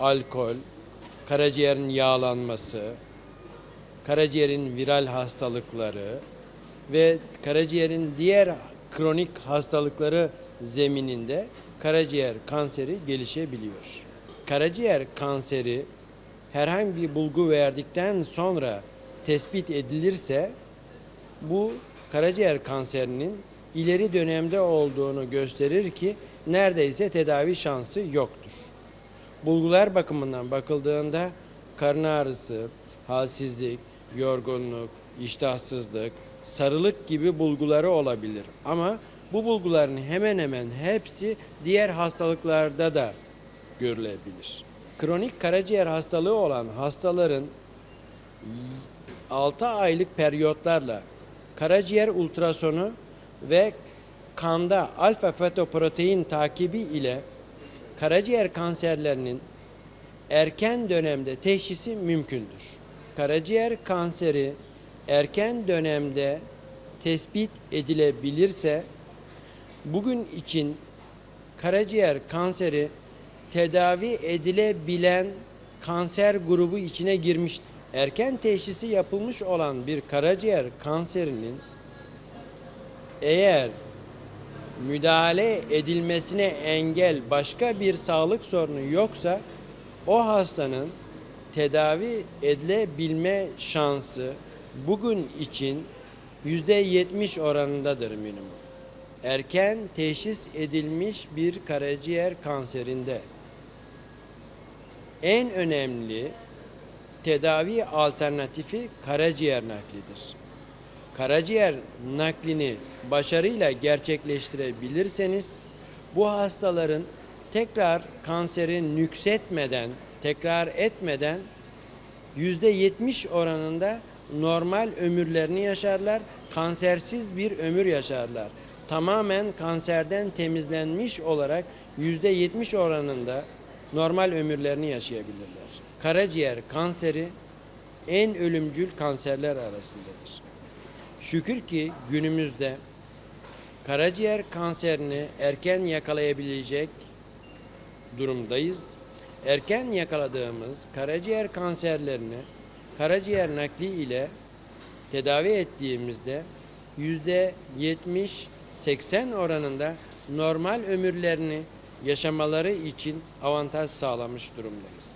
alkol, karaciğerin yağlanması, karaciğerin viral hastalıkları ve karaciğerin diğer kronik hastalıkları zemininde karaciğer kanseri gelişebiliyor. Karaciğer kanseri herhangi bir bulgu verdikten sonra tespit edilirse bu karaciğer kanserinin ileri dönemde olduğunu gösterir ki neredeyse tedavi şansı yoktur. Bulgular bakımından bakıldığında karın ağrısı, halsizlik, yorgunluk, iştahsızlık, sarılık gibi bulguları olabilir. Ama bu bulguların hemen hemen hepsi diğer hastalıklarda da görülebilir. Kronik karaciğer hastalığı olan hastaların 6 aylık periyotlarla karaciğer ultrasonu ve kanda alfa fetoprotein takibi ile karaciğer kanserlerinin erken dönemde teşhisi mümkündür. Karaciğer kanseri erken dönemde tespit edilebilirse bugün için karaciğer kanseri tedavi edilebilen kanser grubu içine girmiştir. Erken teşhisi yapılmış olan bir karaciğer kanserinin eğer müdahale edilmesine engel başka bir sağlık sorunu yoksa o hastanın tedavi edilebilme şansı bugün için yüzde yetmiş oranındadır minimum. Erken teşhis edilmiş bir karaciğer kanserinde en önemli tedavi alternatifi karaciğer naklidir. Karaciğer naklini başarıyla gerçekleştirebilirseniz bu hastaların tekrar kanseri nüksetmeden, tekrar etmeden %70 oranında normal ömürlerini yaşarlar, kansersiz bir ömür yaşarlar. Tamamen kanserden temizlenmiş olarak %70 oranında normal ömürlerini yaşayabilirler. Karaciğer kanseri en ölümcül kanserler arasındadır. Şükür ki günümüzde karaciğer kanserini erken yakalayabilecek durumdayız. Erken yakaladığımız karaciğer kanserlerini karaciğer nakli ile tedavi ettiğimizde yüzde 70-80 oranında normal ömürlerini yaşamaları için avantaj sağlamış durumdayız.